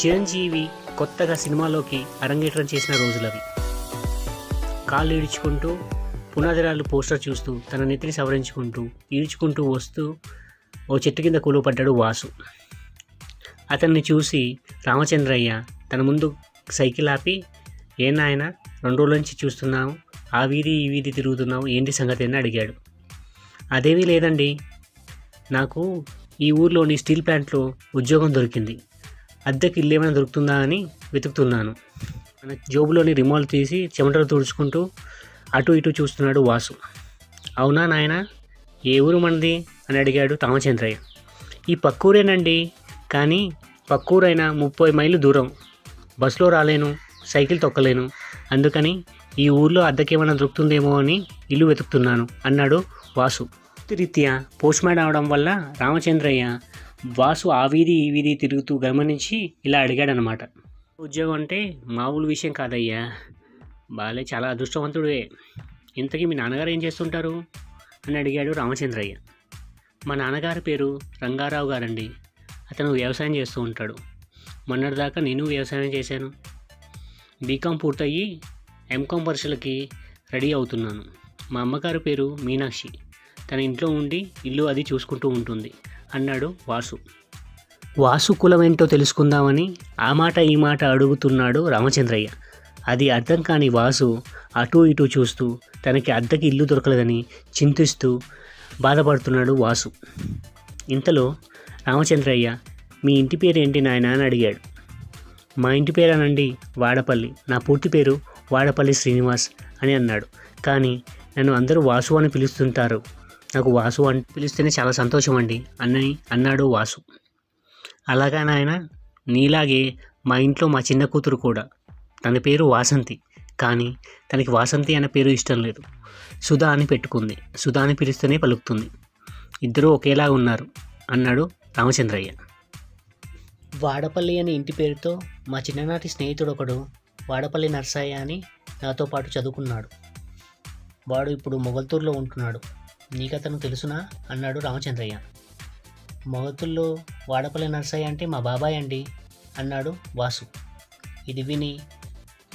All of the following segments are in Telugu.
చిరంజీవి కొత్తగా సినిమాలోకి అరంగేట్రం చేసిన రోజులవి. కాళ్ళు ఈడ్చుకుంటూ పునాదిరాలు పోస్టర్ చూస్తూ తన నెత్తిని సవరించుకుంటూ ఈడ్చుకుంటూ వస్తూ ఓ చెట్టు కింద కూలుపడ్డాడు వాసు. అతన్ని చూసి రామచంద్రయ్య తన ముందు సైకిల్ ఆపి ఏ నాయన రెండు రోజుల నుంచి చూస్తున్నావు ఆ వీధి ఈ వీధి తిరుగుతున్నావు ఏంటి సంగతి? అని అడిగాడు. అదేమీ లేదండి. నాకు ఈ ఊర్లోని స్టీల్ ప్లాంట్లో ఉద్యోగం దొరికింది. అద్దెకి ఇల్లు ఏమైనా దొరుకుతుందా అని వెతుకుతున్నాను. మన జోబులోని రిమోల్ తీసి చెమటలు తుడుచుకుంటూ అటు ఇటు చూస్తున్నాడు వాసు. అవునా నాయన? ఏ ఊరు మనది? అని అడిగాడు రామచంద్రయ్య. ఈ పక్కూరేనండి కానీ పక్కూరైనా ముప్పై మైళ్ళు దూరం. బస్సులో రాలేను సైకిల్ తొక్కలేను. అందుకని ఈ ఊర్లో అద్దెకేమైనా దొరుకుతుందేమో అని ఇల్లు వెతుకుతున్నాను అన్నాడు వాసు. రీత్యా పోస్ట్మ్యాన్ అవడం వల్ల రామచంద్రయ్య వాసు ఆ వీధి ఈ వీధి తిరుగుతూ గమనించి ఇలా అడిగాడనమాట. ఉద్యోగం అంటే మామూలు విషయం కాదయ్యా. బాలే చాలా అదృష్టవంతుడే. ఇంతకీ మీ నాన్నగారు ఏం చేస్తుంటారు? అని అడిగాడు రామచంద్రయ్య. మా నాన్నగారి పేరు రంగారావు గారండి. అతను వ్యవసాయం చేస్తూ ఉంటాడు. మొన్నటిదాకా నేను వ్యవసాయం చేశాను. బీకాం పూర్తయ్యి ఎంకాం పరీక్షలకి రెడీ అవుతున్నాను. మా అమ్మగారి పేరు మీనాక్షి. తన ఇంట్లో ఉండి ఇల్లు అది చూసుకుంటూ ఉంటుంది. అన్నాడు వాసు. వాసు కులమేంటో తెలుసుకుందామని ఆ మాట ఈ మాట అడుగుతున్నాడు రామచంద్రయ్య. అది అర్థం కాని వాసు అటు ఇటు చూస్తూ తనకి అద్దెకి ఇల్లు దొరకలేదని చింతిస్తూ బాధపడుతున్నాడు వాసు. ఇంతలో రామచంద్రయ్య మీ ఇంటి పేరు ఏంటి నాయన? అని అడిగాడు. మా ఇంటి పేరేనండి వాడపల్లి. నా పూర్తి పేరు వాడపల్లి శ్రీనివాస్ అని అన్నాడు. కానీ నన్ను అందరూ వాసు అని పిలుస్తుంటారు. నాకు వాసు అని పిలిస్తేనే చాలా సంతోషం అండి అన్నని అన్నాడు వాసు. అలాగా నాయన నీలాగే మా ఇంట్లో మా చిన్న కూతురు కూడా. తన పేరు వాసంతి. కానీ తనకి వాసంతి అనే పేరు ఇష్టం లేదు. సుధా అని పెట్టుకుంది. సుధా అని పిలిస్తేనే పలుకుతుంది. ఇద్దరూ ఒకేలా ఉన్నారు అన్నాడు రామచంద్రయ్య. వాడపల్లి అనే ఇంటి పేరుతో మా చిన్ననాటి స్నేహితుడు ఒకడు వాడపల్లి నర్సయ్య అని నాతో పాటు చదువుకున్నాడు. వాడు ఇప్పుడు మొగల్తూరులో ఉంటున్నాడు. నీకతను తెలుసునా? అన్నాడు రామచంద్రయ్య. మొగతుల్లో వాడపల్లి నర్సయ్య అంటే మా బాబాయ్ అండి అన్నాడు వాసు. ఇది విని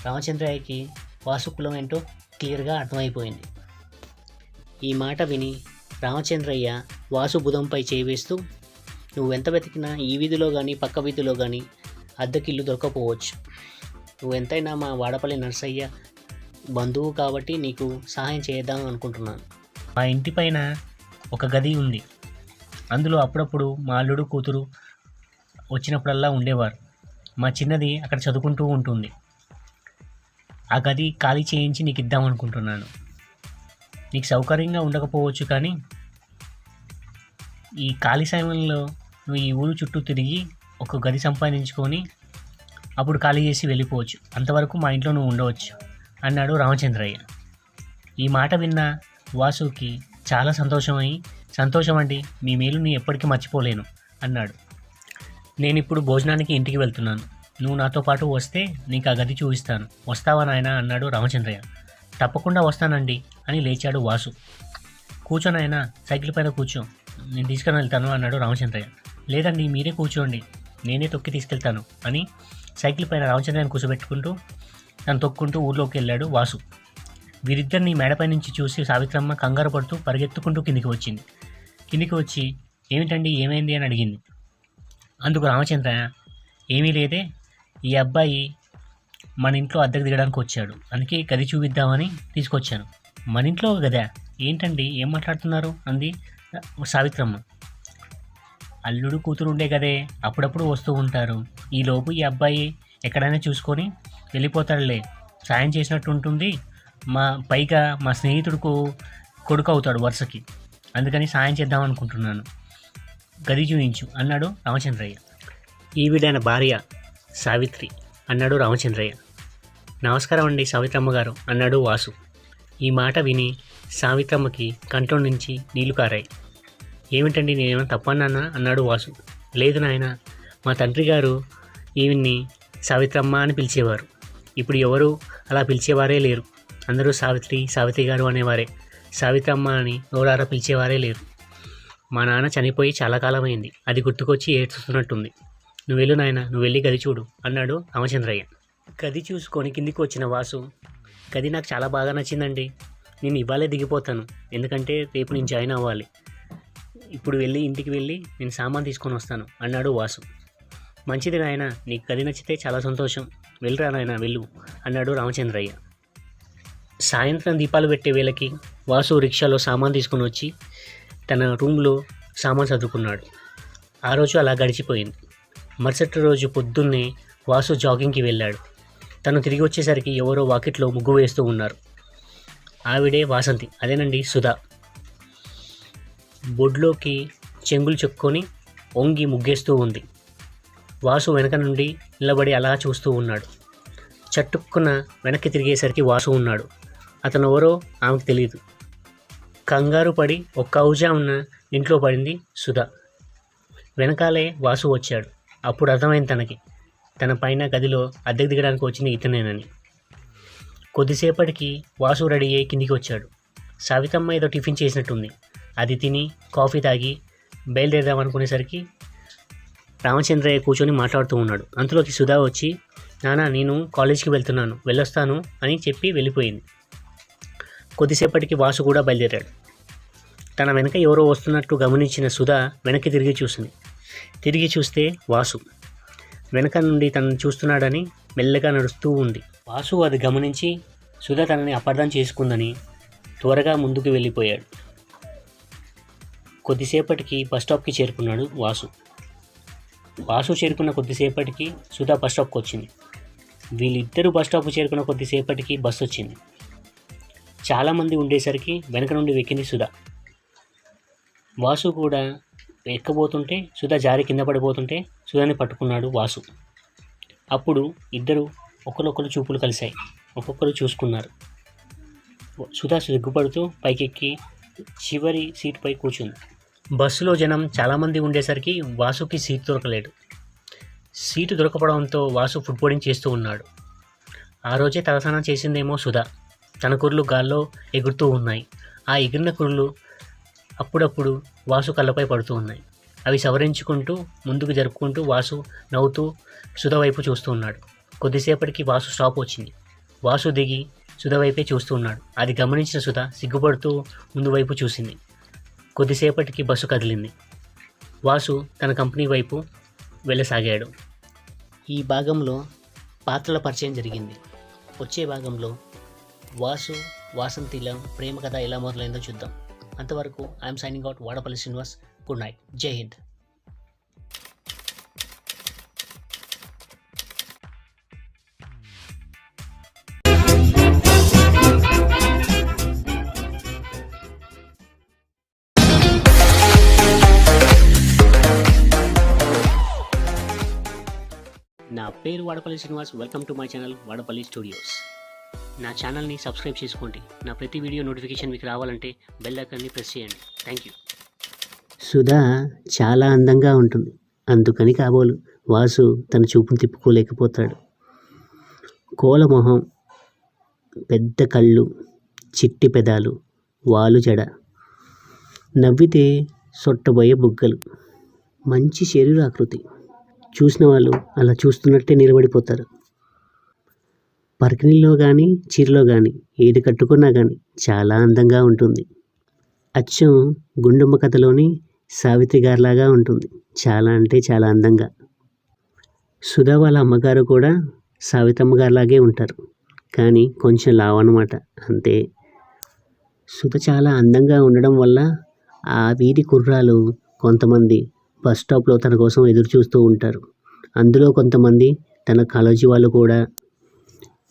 రామచంద్రయ్యకి వాసు కులం ఏంటో క్లియర్గా అర్థమైపోయింది. ఈ మాట విని రామచంద్రయ్య వాసు బుధంపై చేయివేస్తూ నువ్వు ఎంత వెతికినా ఈ వీధిలో కానీ పక్క వీధిలో కానీ అద్దెకిల్లు దొరకపోవచ్చు. నువ్వు ఎంతైనా మా వాడపల్లి నర్సయ్య బంధువు కాబట్టి నీకు సహాయం చేద్దాం అనుకుంటున్నాను మా ఇంటి పైన ఒక గది ఉంది. అందులో అప్పుడప్పుడు మా అల్లుడు కూతురు వచ్చినప్పుడల్లా ఉండేవారు. మా చిన్నది అక్కడ చదువుకుంటూ ఉంటుంది. ఆ గది ఖాళీ చేయించి నీకు ఇద్దామనుకుంటున్నాను నీకు సౌకర్యంగా ఉండకపోవచ్చు కానీ ఈ ఖాళీ సమయంలో నువ్వు ఈ ఊరు చుట్టూ తిరిగి ఒక గది సంపాదించుకొని అప్పుడు ఖాళీ చేసి వెళ్ళిపోవచ్చు. అంతవరకు మా ఇంట్లో నువ్వు ఉండవచ్చు అన్నాడు రామచంద్రయ్య. ఈ మాట విన్న వాసుకి చాలా సంతోషమై సంతోషం అండి మీ మేలుని ఎప్పటికీ మర్చిపోలేను అన్నాడు. నేను ఇప్పుడు భోజనానికి ఇంటికి వెళ్తున్నాను. నువ్వు నాతో పాటు వస్తే నీకు ఆ గది చూపిస్తాను. వస్తావా నాయనా? అన్నాడు రామచంద్రయ్య. తప్పకుండా వస్తానండి అని లేచాడు వాసు. కూర్చోనాయన సైకిల్ పైన కూర్చో. నేను తీసుకుని వెళ్తాను అన్నాడు రామచంద్రయ్య. లేదండి మీరే కూర్చోండి. నేనే తొక్కి తీసుకెళ్తాను అని సైకిల్ పైన రామచంద్రయ్యను కూర్చోబెట్టుకుంటూ తను తొక్కుంటూ ఊర్లోకి వెళ్ళాడు వాసు. వీరిద్దరిని మేడపై నుంచి చూసి సావిత్రమ్మ కంగారు పడుతూ పరిగెత్తుకుంటూ కిందికి వచ్చింది. కిందికి వచ్చి ఏమిటండి ఏమైంది? అని అడిగింది. అందుకు రామచంద్ర ఏమీ లేదే. ఈ అబ్బాయి మన ఇంట్లో అద్దెకు దిగడానికి వచ్చాడు. అందుకే గది చూపిద్దామని తీసుకొచ్చాను. మన ఇంట్లో గదా? ఏంటండి? ఏం మాట్లాడుతున్నారు? అంది సావిత్రమ్మ. అల్లుడు కూతురు ఉండే కదే అప్పుడప్పుడు వస్తూ ఉంటారు. ఈలోపు ఈ అబ్బాయి ఎక్కడైనా చూసుకొని వెళ్ళిపోతాడులే. సాయం చేసినట్టు ఉంటుంది మా పైగా మా స్నేహితుడుకు కొడుకు అవుతాడు వరుసకి. అందుకని సాయం చేద్దాం అనుకుంటున్నాను. గది చూయించు అన్నాడు రామచంద్రయ్య. ఈవిడైన భార్య సావిత్రి అన్నాడు రామచంద్రయ్య. నమస్కారం అండి సావిత్రమ్మ గారు అన్నాడు వాసు. ఈ మాట విని సావిత్రమ్మకి కంట్లో నుంచి నీళ్ళు కారాయి. ఏమిటండి నేనేమైనా తప్పన్నానా? అన్నాడు వాసు. లేదు నాయన మా తండ్రి గారు ఈవిని సావిత్రమ్మ అని పిలిచేవారు. ఇప్పుడు ఎవరు అలా పిలిచేవారే లేరు. అందరూ సావిత్రి సావిత్రి గారు అనేవారే. సావిత్రమ్మ అని నోరారా పిలిచేవారే లేరు. మా నాన్న చనిపోయి చాలా కాలమైంది. అది గుర్తుకొచ్చి ఏడ్చుతున్నట్టుంది. నువ్వు వెళ్ళు నాయన నువ్వు వెళ్ళి గది చూడు అన్నాడు రామచంద్రయ్య. గది చూసుకొని కిందికి వచ్చిన వాసు గది నాకు చాలా బాగా నచ్చిందండి. నేను ఇవ్వాలే దిగిపోతాను. ఎందుకంటే రేపు నేను జాయిన్ అవ్వాలి. ఇప్పుడు వెళ్ళి ఇంటికి వెళ్ళి నేను సామాన్ తీసుకొని వస్తాను అన్నాడు వాసు. మంచిది నాయన నీకు గది నచ్చితే చాలా సంతోషం. వెళ్ళరా నాయన వెళ్ళు అన్నాడు రామచంద్రయ్య. సాయంత్రం దీపాలు పెట్టే వేళకి వాసు రిక్షాలో సామాన్ తీసుకొని వచ్చి తన రూమ్లో సామాన్ చదువుకున్నాడు ఆ రోజు అలా గడిచిపోయింది. మరుసటి రోజు పొద్దున్నే వాసు జాగింగ్కి వెళ్ళాడు. తను తిరిగి వచ్చేసరికి ఎవరో వాకిట్లో ముగ్గు వేస్తూ ఉన్నారు. ఆవిడే వాసంతి అదేనండి సుధా. బొడ్లోకి చెంగులు చెక్కుకొని ఒంగి ముగ్గేస్తూ ఉంది. వాసు వెనక నుండి నిలబడి అలా చూస్తూ ఉన్నాడు. చట్టుక్కున వెనక్కి తిరిగేసరికి వాసు ఉన్నాడు. అతను ఎవరో ఆమెకు తెలియదు కంగారు పడి ఒక్క ఔజా ఉన్న ఇంట్లో పడింది సుధా. వెనకాలే వాసు వచ్చాడు. అప్పుడు అర్థమైంది తనకి. తన పైన గదిలో అద్దెకు దిగడానికి వచ్చింది ఇతనేనని. కొద్దిసేపటికి వాసు రెడీ అయ్యి కిందికి వచ్చాడు. సావితమ్మ ఏదో టిఫిన్ చేసినట్టుంది. అది తిని కాఫీ తాగి బయలుదేరదాం అనుకునేసరికి రామచంద్రయ్య కూర్చొని మాట్లాడుతూ ఉన్నాడు. అంతలోకి సుధా వచ్చి నానా నేను కాలేజీకి వెళ్తున్నాను. వెళ్ళొస్తాను అని చెప్పి వెళ్ళిపోయింది. కొద్దిసేపటికి వాసు కూడా బయలుదేరాడు. తన వెనక ఎవరో వస్తున్నట్టు గమనించిన సుధా వెనక్కి తిరిగి చూసింది. తిరిగి చూస్తే వాసు. వెనక నుండి తనను చూస్తున్నాడని మెల్లగా నడుస్తూ ఉంది. వాసు అది గమనించి సుధా తనని అపార్థం చేసుకుందని త్వరగా ముందుకు వెళ్ళిపోయాడు. కొద్దిసేపటికి బస్ స్టాప్కి చేరుకున్నాడు వాసు. వాసు చేరుకున్న కొద్దిసేపటికి సుధా బస్ స్టాప్కి వచ్చింది. వీళ్ళిద్దరూ బస్ చేరుకున్న కొద్దిసేపటికి బస్సు వచ్చింది. చాలామంది ఉండేసరికి వెనక నుండి వెక్కింది సుధా. వాసు కూడా ఎక్కబోతుంటే సుధా జారి కింద పడిపోతుంటే సుధాని పట్టుకున్నాడు వాసు. అప్పుడు ఇద్దరు ఒకరొకరు చూపులు కలిశాయి. ఒక్కొక్కరు చూసుకున్నారు. సుధా సిగ్గుపడుతూ పైకెక్కి చివరి సీటుపై కూర్చుంది. బస్సులో జనం చాలామంది ఉండేసరికి వాసుకి సీట్ దొరకలేదు. సీటు దొరకపోవడంతో వాసు ఫుడ్ చేస్తూ ఉన్నాడు. ఆ రోజే తలసనం చేసిందేమో సుధా. తన కుర్లు గాల్లో ఎగురుతూ ఉన్నాయి. ఆ ఎగిరిన కుర్లు అప్పుడప్పుడు వాసు కళ్ళపై పడుతూ ఉన్నాయి. అవి సవరించుకుంటూ ముందుకు జరుపుకుంటూ వాసు నవ్వుతూ సుధ వైపు చూస్తూ ఉన్నాడు. కొద్దిసేపటికి వాసు స్టాప్ వచ్చింది. వాసు దిగి సుధ వైపే చూస్తూ ఉన్నాడు. అది గమనించిన సుధ సిగ్గుపడుతూ ముందు వైపు చూసింది. కొద్దిసేపటికి బస్సు కదిలింది. వాసు తన కంపెనీ వైపు వెళ్ళసాగాడు. ఈ భాగంలో పాత్రల పరిచయం జరిగింది. వచ్చే భాగంలో వాసు వాసంతిల ప్రేమ కథ ఎలా మొదలైందో చూద్దాం. అంతవరకు I'm signing out Vadapalli Srinivas. Good night. Jai Hind. నా పేరు Vadapalli Srinivas. Welcome to my channel Vadapalli studios. నా ఛానల్ని సబ్స్క్రైబ్ చేసుకోండి. నా ప్రతి వీడియో నోటిఫికేషన్ మీకు రావాలంటే బెల్ ఐకాన్ని ప్రెస్ చేయండి. Thank you. సుధా చాలా అందంగా ఉంటుంది. అందుకని కాబోలు వాసు తన చూపును తిప్పుకోలేకపోతాడు. కోలమొహం పెద్ద కళ్ళు చిట్టి పెదాలు వాలు జడ. నవ్వితే సొట్టబోయే బుగ్గలు. మంచి శరీరాకృతి. చూసిన వాళ్ళు అలా చూస్తున్నట్టే నిలబడిపోతారు. పర్కినీలో కానీ చీరలో కానీ ఏది కట్టుకున్నా కానీ చాలా అందంగా ఉంటుంది. అచ్చం గుండమ్మ కథలోని సావిత్రి గారిలాగా ఉంటుంది. చాలా అంటే చాలా అందంగా. సుధా వాళ్ళ అమ్మగారు కూడా సావిత్రమ్మ గారిలాగే ఉంటారు. కానీ కొంచెం లావు అన్నమాట అంతే. సుధ చాలా అందంగా ఉండడం వల్ల ఆ వీధి కుర్రాలు కొంతమంది బస్ స్టాప్లో తన కోసం ఎదురు చూస్తూ ఉంటారు. అందులో కొంతమంది తన కాలేజీ వాళ్ళు కూడా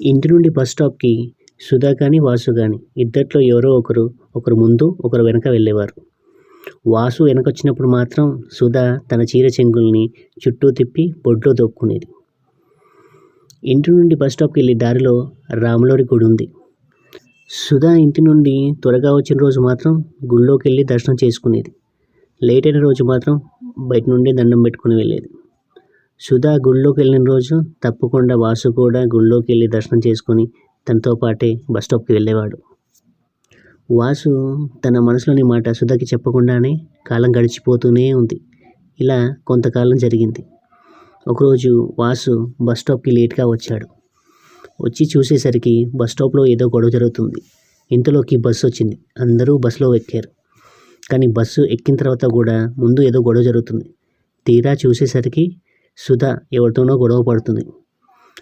ఇంటి నుండి బస్ స్టాప్కి సుధా కానీ వాసు కానీ ఇద్దట్లో ఎవరో ఒకరు ఒకరు ముందు ఒకరు వెనక వెళ్ళేవారు. వాసు వెనకొచ్చినప్పుడు మాత్రం సుధా తన చీర చెంగుల్ని చుట్టూ తిప్పి బొడ్లో దొక్కునేది. ఇంటి నుండి బస్ స్టాప్కి వెళ్ళే దారిలో రాములోరి గుడి ఉంది. సుధా ఇంటి నుండి త్వరగా వచ్చిన రోజు మాత్రం గుళ్ళోకి వెళ్ళి దర్శనం చేసుకునేది. లేట్ అయిన రోజు మాత్రం బయట నుండి దండం పెట్టుకుని వెళ్ళేది. సుధా గుళ్ళోకి వెళ్ళిన రోజు తప్పకుండా వాసు కూడా గుళ్ళోకి వెళ్ళి దర్శనం చేసుకొని తనతో పాటే బస్ స్టాప్కి వెళ్ళేవాడు. వాసు తన మనసులోని మాట సుధాకి చెప్పకుండానే కాలం గడిచిపోతూనే ఉంది. ఇలా కొంతకాలం జరిగింది. ఒకరోజు వాసు బస్ స్టాప్కి లేట్గా వచ్చాడు. వచ్చి చూసేసరికి బస్ స్టాప్లో ఏదో గొడవ జరుగుతుంది. ఇంతలోకి బస్సు వచ్చింది. అందరూ బస్సులో ఎక్కారు. కానీ బస్సు ఎక్కిన తర్వాత కూడా ముందు ఏదో గొడవ జరుగుతుంది. తీరా చూసేసరికి సుధ ఎవరితోనో గొడవ పడుతుంది.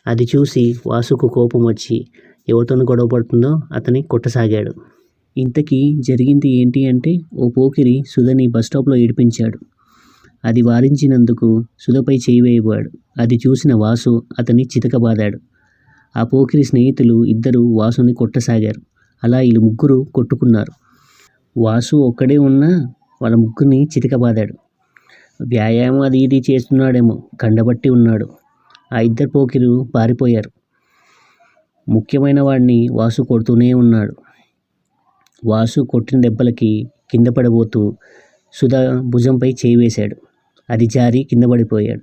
అది చూసి వాసుకు కోపం వచ్చి ఎవరితోనో గొడవ పడుతుందో అతని కొట్టసాగాడు. ఇంతకీ జరిగింది ఏంటి అంటే ఓ పోకిరి సుధని బస్ స్టాప్లో ఏడిపించాడు. అది వారించినందుకు సుధపై చేయి వేయబోయాడు. అది చూసిన వాసు అతన్ని చితకబాదాడు. ఆ పోకిరి స్నేహితులు ఇద్దరు వాసుని కొట్టసాగారు. అలా వీళ్ళు ముగ్గురు కొట్టుకున్నారు. వాసు ఒక్కడే ఉన్నా వాళ్ళ ముగ్గురిని చితకబాదాడు. వ్యాయామం అది ఇది చేస్తున్నాడేమో. కండబట్టి ఉన్నాడు. ఆ ఇద్దరు పోకిరు పారిపోయారు. ముఖ్యమైన వాడిని వాసు కొడుతూనే ఉన్నాడు. వాసు కొట్టిన దెబ్బలకి కింద పడబోతూ సుధా భుజంపై చేయి వేశాడు. అది జారి కింద పడిపోయాడు.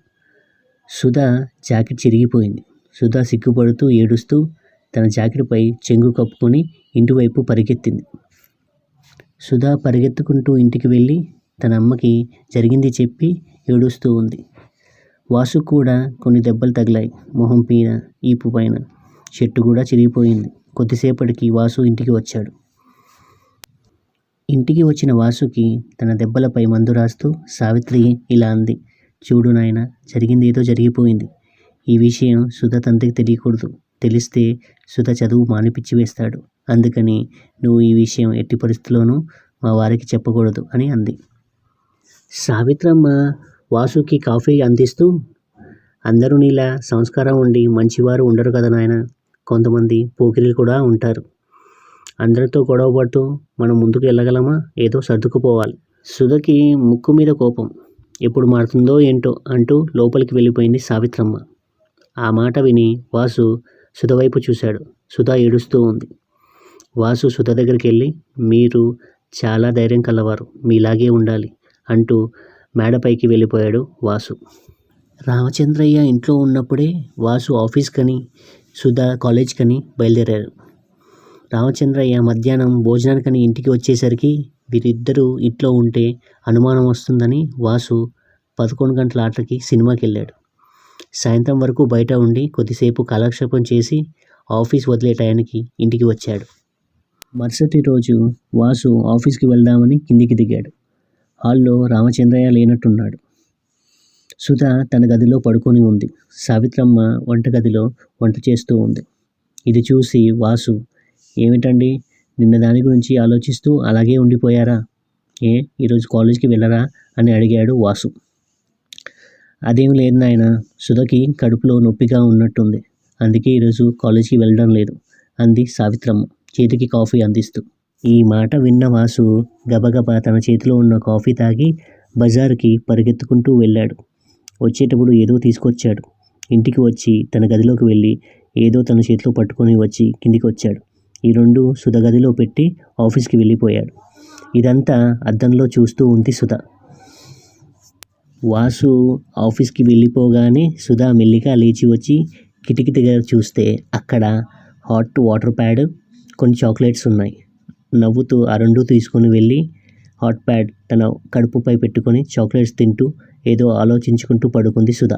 సుధా జాకెట్ చిరిగిపోయింది. సుధా సిగ్గుపడుతూ ఏడుస్తూ తన జాకెట్పై చెంగు కప్పుకొని ఇంటివైపు పరిగెత్తింది. సుధా పరిగెత్తుకుంటూ ఇంటికి వెళ్ళి తన అమ్మకి జరిగింది చెప్పి ఏడుస్తూ ఉంది. వాసు కూడా కొన్ని దెబ్బలు తగిలాయి. మొహం పైన ఈపు పైన. చెట్టు కూడా చిరిగిపోయింది. కొద్దిసేపటికి వాసు ఇంటికి వచ్చాడు. ఇంటికి వచ్చిన వాసుకి తన దెబ్బలపై మందు రాస్తూ సావిత్రి ఇలా అంది చూడు నాయన జరిగింది ఏదో జరిగిపోయింది. ఈ విషయం సుధ తండ్రికి తెలియకూడదు. తెలిస్తే సుధ చదువు మానిపిచ్చి వేస్తాడు. అందుకని నువ్వు ఈ విషయం ఎట్టి పరిస్థితుల్లోనూ మా వారికి చెప్పకూడదు అని అంది. సావిత్రమ్మ వాసుకి కాఫీ అందిస్తూ అందరూ నీలా సంస్కారం ఉండి మంచివారు ఉండరు కదా నాయన? కొంతమంది పోకిరీలు కూడా ఉంటారు. అందరితో గొడవ పడుతూ మనం ముందుకు వెళ్ళగలమా? ఏదో సర్దుకుపోవాలి. సుధకి ముక్కు మీద కోపం. ఎప్పుడు మారుతుందో ఏంటో అంటూ లోపలికి వెళ్ళిపోయింది సావిత్రమ్మ. ఆ మాట విని వాసు సుధ వైపు చూశాడు. సుధ ఏడుస్తూ ఉంది. వాసు సుధ దగ్గరికి వెళ్ళి మీరు చాలా ధైర్యం కలవారు. మీలాగే ఉండాలి. అంటూ మేడపైకి వెళ్ళిపోయాడు వాసు. రామచంద్రయ్య ఇంట్లో ఉన్నప్పుడే వాసు ఆఫీస్కని సుధా కాలేజ్కని బయలుదేరారు. రామచంద్రయ్య మధ్యాహ్నం భోజనానికని ఇంటికి వచ్చేసరికి వీరిద్దరూ ఇంట్లో ఉంటే అనుమానం వస్తుందని వాసు పదకొండు గంటల ఆటకి సినిమాకి వెళ్ళాడు సాయంత్రం వరకు బయట ఉండి కొద్దిసేపు కాలక్షేపం చేసి ఆఫీస్ వదిలే టయానికి ఇంటికి వచ్చాడు. మరుసటి రోజు వాసు ఆఫీస్కి వెళ్దామని కిందికి దిగాడు. హాల్లో రామచంద్రయ్య లేనట్టున్నాడు. సుధ తన గదిలో పడుకొని ఉంది. సావిత్రమ్మ వంటగదిలో వంట చేస్తూ ఉంది. ఇది చూసి వాసు ఏమిటండి? నిన్న దాని గురించి ఆలోచిస్తూ అలాగే ఉండిపోయారా? ఏ ఈరోజు కాలేజీకి వెళ్ళరా? అని అడిగాడు వాసు. అదేం లేదు నాయన సుధకి కడుపులో నొప్పిగా ఉన్నట్టుంది. అందుకే ఈరోజు కాలేజీకి వెళ్ళడం లేదు అంది సావిత్రమ్మ. చేతికి కాఫీ అందిస్తూ. ఈ మాట విన్న వాసు గబగబా తన చేతిలో ఉన్న కాఫీ తాగి బజారుకి పరిగెత్తుకుంటూ వెళ్ళాడు. వచ్చేటప్పుడు ఏదో తీసుకొచ్చాడు. ఇంటికి వచ్చి తన గదిలోకి వెళ్ళి ఏదో తన చేతిలో పట్టుకొని వచ్చి కిందికి వచ్చాడు ఈ రెండు సుధ గదిలో పెట్టి ఆఫీస్కి వెళ్ళిపోయాడు. ఇదంతా అద్దంలో చూస్తూ ఉంది సుధ. వాసు ఆఫీస్కి వెళ్ళిపోగానే సుధా మెల్లిగా లేచి వచ్చి కిటికీ దగ్గర చూస్తే అక్కడ హాట్ వాటర్ ప్యాడ్ కొన్ని చాక్లెట్స్ ఉన్నాయి. నవ్వుతూ ఆ రెండు తీసుకొని వెళ్ళి హాట్ ప్యాడ్ తన కడుపుపై పెట్టుకొని చాక్లెట్స్ తింటూ ఏదో ఆలోచించుకుంటూ పడుకుంది సుధ.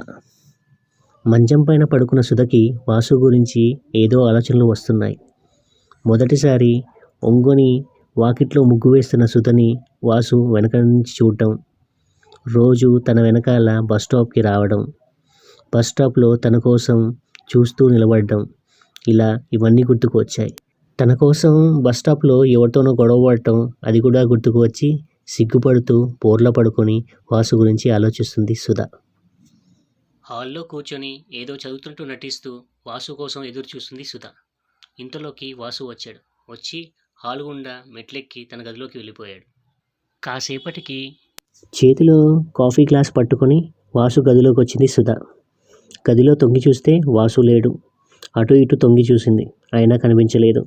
మంచం పైన పడుకున్న సుధకి వాసు గురించి ఏదో ఆలోచనలు వస్తున్నాయి. మొదటిసారి ఒంగొని వాకిట్లో ముగ్గు వేస్తున్న సుధని వాసు వెనక నుంచి చూడటం రోజు తన వెనకాల బస్ స్టాప్కి రావడం బస్ స్టాప్లో తన కోసం చూస్తూ నిలబడడం ఇలా ఇవన్నీ గుర్తుకు వచ్చాయి. తన కోసం బస్ స్టాప్లో ఎవరితోనో గొడవ పడటం అది కూడా గుర్తుకు వచ్చి సిగ్గుపడుతూ బోర్ల పడుకొని వాసు గురించి ఆలోచిస్తుంది సుధ. హాల్లో కూర్చొని ఏదో చదువుతుంటూ నటిస్తూ వాసు కోసం ఎదురు చూస్తుంది సుధ. ఇంతలోకి వాసు వచ్చాడు. వచ్చి హాల్ గుండా మెట్లెక్కి తన గదిలోకి వెళ్ళిపోయాడు. కాసేపటికి చేతిలో కాఫీ గ్లాస్ పట్టుకొని వాసు గదిలోకి వచ్చింది సుధ. గదిలో తొంగి చూస్తే వాసు లేడు. అటు ఇటు తొంగి చూసింది. అయినా కనిపించలేదు.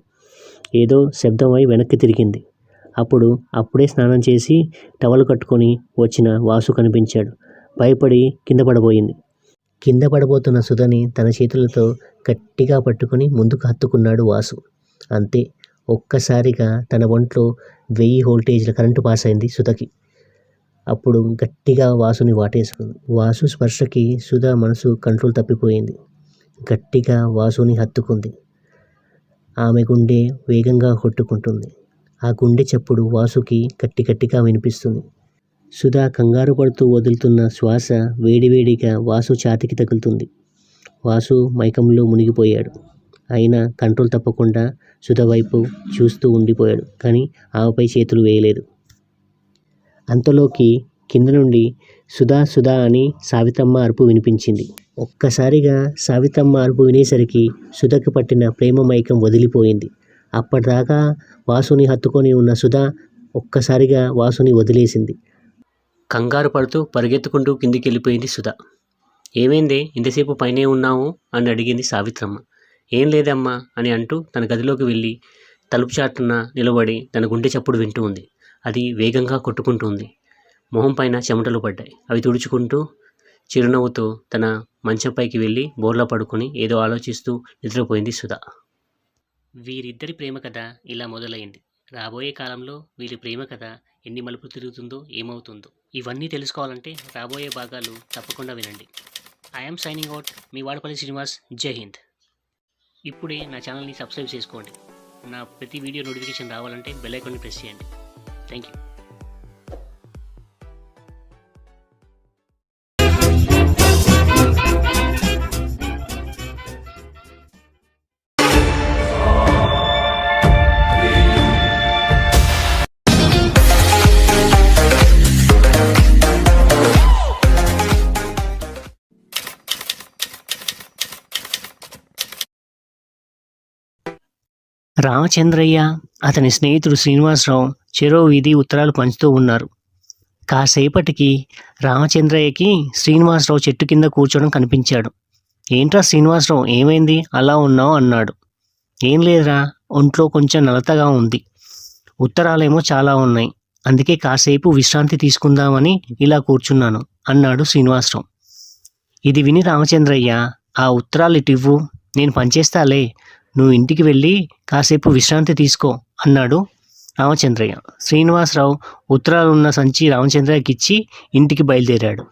ఏదో శబ్దమై వెనక్కి తిరిగింది. అప్పుడు అప్పుడే స్నానం చేసి టవల్ కట్టుకొని వచ్చిన వాసు కనిపించాడు. భయపడి కింద పడబోయింది. కింద పడబోతున్న సుధని తన చేతులతో గట్టిగా పట్టుకుని ముందుకు హత్తుకున్నాడు వాసు. అంతే ఒక్కసారిగా తన ఒంట్లో వెయ్యి వోల్టేజ్ల కరెంటు పాస్ అయింది సుధకి. అప్పుడు గట్టిగా వాసుని వాటేసుకుంది. వాసు స్పర్శకి సుధా మనసు కంట్రోల్ తప్పిపోయింది. గట్టిగా వాసుని హత్తుకుంది. ఆమె గుండె వేగంగా కొట్టుకుంటుంది. ఆ గుండె చప్పుడు వాసుకి గట్టి గట్టిగా వినిపిస్తుంది. సుధా కంగారు పడుతూ వదులుతున్న శ్వాస వేడివేడిగా వాసు ఛాతికి తగులుతుంది. వాసు మైకంలో మునిగిపోయాడు. అయినా కంట్రోల్ తప్పకుండా సుధ వైపు చూస్తూ ఉండిపోయాడు కానీ ఆమెపై చేతులు వేయలేదు. అంతలోకి కింద నుండి సుధా సుధా అని సావితమ్మ అరుపు వినిపించింది. ఒక్కసారిగా సవితమ్మ అరుపు వినేసరికి సుధకు పట్టిన ప్రేమ మైకం వదిలిపోయింది. అప్పటిదాకా వాసుని హత్తుకొని ఉన్న సుధ ఒక్కసారిగా వాసుని వదిలేసింది. కంగారు పడుతూ పరిగెత్తుకుంటూ కిందికి వెళ్ళిపోయింది సుధ. ఏమైంది? ఇంతసేపు పైనే ఉన్నావు? అని అడిగింది సావిత్రమ్మ. ఏం లేదమ్మా అని అంటూ తన గదిలోకి వెళ్ళి తలుపు చాటున నిలబడి తన గుండె చప్పుడు వింటూ ఉంది. అది వేగంగా కొట్టుకుంటుంది మొహం పైన చెమటలు పడ్డాయి. అవి తుడుచుకుంటూ చిరునవ్వుతో తన మంచంపైకి వెళ్ళి బోర్లా పడుకొని ఏదో ఆలోచిస్తూ నిద్రపోయింది సుధా. వీరిద్దరి ప్రేమ కథ ఇలా మొదలైంది. రాబోయే కాలంలో వీరి ప్రేమ కథ ఎన్ని మలుపులు తిరుగుతుందో ఏమవుతుందో ఇవన్నీ తెలుసుకోవాలంటే రాబోయే భాగాలు తప్పకుండా వినండి. ఐఎమ్ సైనింగ్ అవుట్ మీ వాడపల్లి శ్రీనివాస్. జై హింద్. ఇప్పుడే నా ఛానల్ని సబ్స్క్రైబ్ చేసుకోండి. నా ప్రతి వీడియో నోటిఫికేషన్ రావాలంటే బెల్ ఐకాన్ని ప్రెస్ చేయండి. థ్యాంక్ యూ రామచంద్రయ్య అతని స్నేహితుడు శ్రీనివాసరావు చెరో వీధి ఉత్తరాలు పంచుతూ ఉన్నారు. కాసేపటికి రామచంద్రయ్యకి శ్రీనివాసరావు చెట్టు కింద కూర్చోవడం కనిపించాడు. ఏంట్రా శ్రీనివాసరావు ఏమైంది? అలా ఉన్నావు? అన్నాడు. ఏం లేదురా ఒంట్లో కొంచెం నలతగా ఉంది. ఉత్తరాలేమో చాలా ఉన్నాయి. అందుకే కాసేపు విశ్రాంతి తీసుకుందామని ఇలా కూర్చున్నాను అన్నాడు శ్రీనివాసరావు. ఇది విని రామచంద్రయ్య ఆ ఉత్తరాలు ఇటు ఇవ్వు. నేను పనిచేస్తాలే. నువ్వు ఇంటికి వెళ్ళి కాసేపు విశ్రాంతి తీసుకో అన్నాడు రామచంద్రయ్య. శ్రీనివాసరావు ఉత్తరాలున్న సంచి రామచంద్రయ్యకి ఇచ్చి ఇంటికి బయలుదేరాడు.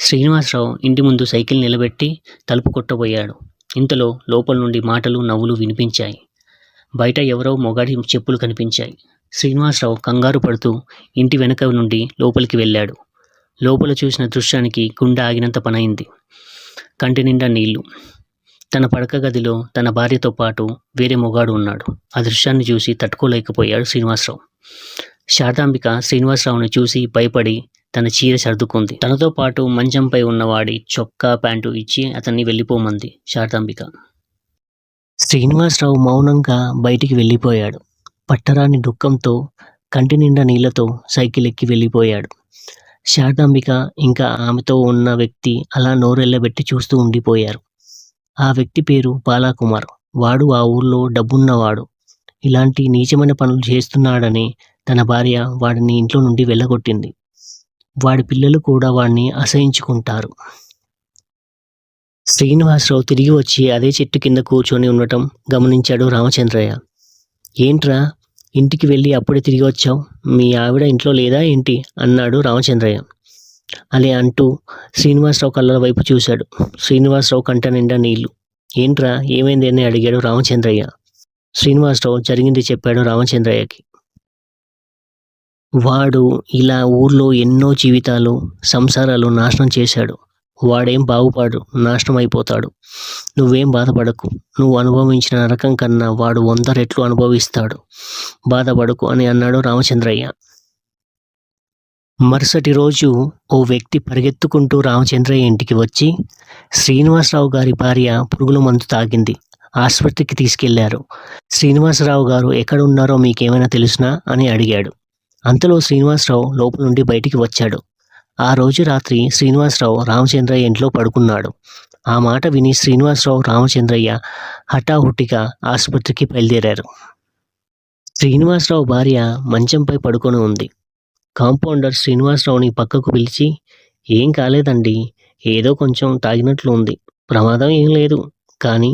శ్రీనివాసరావు ఇంటి ముందు సైకిల్ నిలబెట్టి తలుపు కొట్టబోయాడు. ఇంతలో లోపల నుండి మాటలు నవ్వులు వినిపించాయి. బయట ఎవరో మొగాడి చెప్పులు కనిపించాయి. శ్రీనివాసరావు కంగారు పడుతూ ఇంటి వెనక నుండి లోపలికి వెళ్ళాడు. లోపల చూసిన దృశ్యానికి గుండె ఆగినంత పనైంది. కంటి నిండా నీళ్ళు. తన పడక గదిలో తన భార్యతో పాటు వేరే మొగాడు ఉన్నాడు. ఆ దృశ్యాన్ని చూసి తట్టుకోలేకపోయాడు శ్రీనివాసరావు. శారదాంబిక శ్రీనివాసరావును చూసి భయపడి తన చీర సర్దుకుంది. తనతో పాటు మంచంపై ఉన్నవాడి చొక్కా ప్యాంటు ఇచ్చి అతన్ని వెళ్ళిపోమంది శారదాంబిక. శ్రీనివాసరావు మౌనంగా బయటికి వెళ్ళిపోయాడు. పట్టరాని దుఃఖంతో కంటి నిండా నీళ్ళతో సైకిల్ ఎక్కి వెళ్ళిపోయాడు. శారదాంబిక ఇంకా ఆమెతో ఉన్న వ్యక్తి అలా నోరెళ్ళబెట్టి చూస్తూ ఉండిపోయారు. ఆ వ్యక్తి పేరు బాలాకుమార్. వాడు ఆ ఊర్లో డబ్బున్నవాడు. ఇలాంటి నీచమైన పనులు చేస్తున్నాడని తన భార్య వాడిని ఇంట్లో నుండి వెళ్ళగొట్టింది. వాడి పిల్లలు కూడా వాడిని అసహించుకుంటారు. శ్రీనివాసరావు తిరిగి వచ్చి అదే చెట్టు కింద కూర్చొని ఉండటం గమనించాడు రామచంద్రయ్య. ఏంట్రా ఇంటికి వెళ్ళి అప్పుడే తిరిగి వచ్చావు? మీ ఆవిడ ఇంట్లో లేదా ఏంటి? అన్నాడు రామచంద్రయ్య. అని అంటూ శ్రీనివాసరావు కళ్ళ వైపు చూశాడు. శ్రీనివాసరావు కంట నిండా నీళ్ళు. ఏంట్రా ఏమైంది? అని అడిగాడు రామచంద్రయ్య. శ్రీనివాసరావు జరిగింది చెప్పాడు రామచంద్రయ్యకి. వాడు ఇలా ఊర్లో ఎన్నో జీవితాలు సంసారాలు నాశనం చేశాడు. వాడేం బాగుపడు నాశనం అయిపోతాడు. నువ్వేం బాధపడకు. నువ్వు అనుభవించిన నరకం కన్నా వాడు వంద రెట్లు అనుభవిస్తాడు. బాధపడకు అని అన్నాడు రామచంద్రయ్య. మరుసటి రోజు ఓ వ్యక్తి పరిగెత్తుకుంటూ రామచంద్రయ్య ఇంటికి వచ్చి శ్రీనివాసరావు గారి భార్య పురుగుల మందు తాగింది. ఆసుపత్రికి తీసుకెళ్ళారు. శ్రీనివాసరావు గారు ఎక్కడ ఉన్నారో మీకేమైనా తెలుసునా? అని అడిగాడు. అంతలో శ్రీనివాసరావు లోపల నుండి బయటికి వచ్చాడు. ఆ రోజు రాత్రి శ్రీనివాసరావు రామచంద్రయ్య ఇంట్లో పడుకున్నాడు. ఆ మాట విని శ్రీనివాసరావు రామచంద్రయ్య హఠాహుటిగా ఆసుపత్రికి బయలుదేరారు. శ్రీనివాసరావు భార్య మంచంపై పడుకొని ఉంది. కాంపౌండర్ శ్రీనివాసరావుని పక్కకు పిలిచి ఏం కాలేదండి ఏదో కొంచెం తాగినట్లు ఉంది ప్రమాదం ఏం లేదు కానీ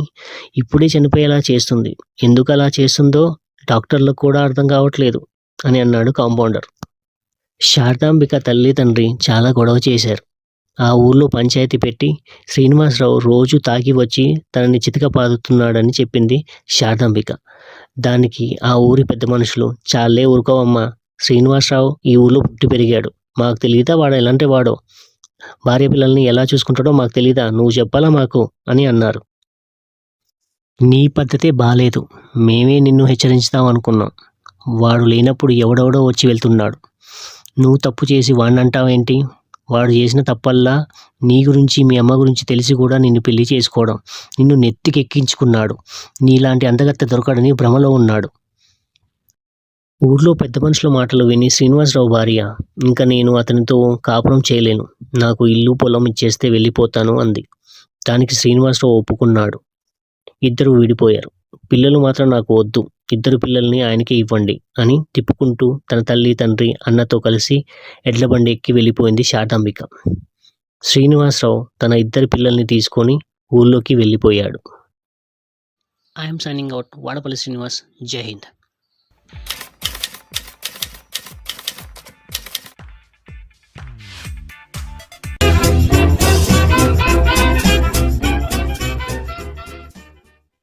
ఇప్పుడే చనిపోయేలా చేస్తుంది ఎందుకు అలా చేస్తుందో డాక్టర్లకు కూడా అర్థం కావట్లేదు అని అన్నాడు కాంపౌండర్. శారదాంబిక తల్లి తండ్రి చాలా గొడవ చేశారు. ఆ ఊర్లో పంచాయతీ పెట్టి శ్రీనివాసరావు రోజు తాగి వచ్చి తనని చితకపాదుతున్నాడని చెప్పింది శారదాంబిక. దానికి ఆ ఊరి పెద్ద మనుషులు చాలే ఊరుకోవమ్మా శ్రీనివాసరావు ఈ ఊర్లో పుట్టి పెరిగాడు. మాకు తెలియదా వాడు ఎలాంటి వాడో? భార్య పిల్లల్ని ఎలా చూసుకుంటాడో మాకు తెలియదా నువ్వు చెప్పాలా మాకు? అని అన్నారు. నీ పద్ధతే బాలేదు. మేమే నిన్ను హెచ్చరించుదాం అనుకున్నాం. వాడు లేనప్పుడు ఎవడెవడో వచ్చి వెళ్తున్నాడు. నువ్వు తప్పు చేసి వాడిని వాడు చేసిన తప్పల్లా నీ గురించి మీ అమ్మ గురించి తెలిసి కూడా నిన్ను పెళ్ళి చేసుకోవడం నిన్ను నెత్తికెక్కించుకున్నాడు. నీలాంటి అంతగత్త దొరకడని భ్రమలో ఉన్నాడు. ఊర్లో పెద్ద మనుషుల మాటలు విని శ్రీనివాసరావు భార్య ఇంకా నేను అతనితో కాపురం చేయలేను. నాకు ఇల్లు పొలం ఇచ్చేస్తే వెళ్ళిపోతాను అంది. దానికి శ్రీనివాసరావు ఒప్పుకున్నాడు. ఇద్దరు విడిపోయారు. పిల్లలు మాత్రం నాకు వద్దు. ఇద్దరు పిల్లల్ని ఆయనకే ఇవ్వండి అని తిప్పుకుంటూ తన తల్లి తండ్రి అన్నతో కలిసి ఎడ్ల బండి ఎక్కి వెళ్ళిపోయింది శారదాంబిక శ్రీనివాసరావు తన ఇద్దరు పిల్లల్ని తీసుకొని ఊళ్ళోకి వెళ్ళిపోయాడు. I'm signing out Vadapalli Srinivas. Jai Hind.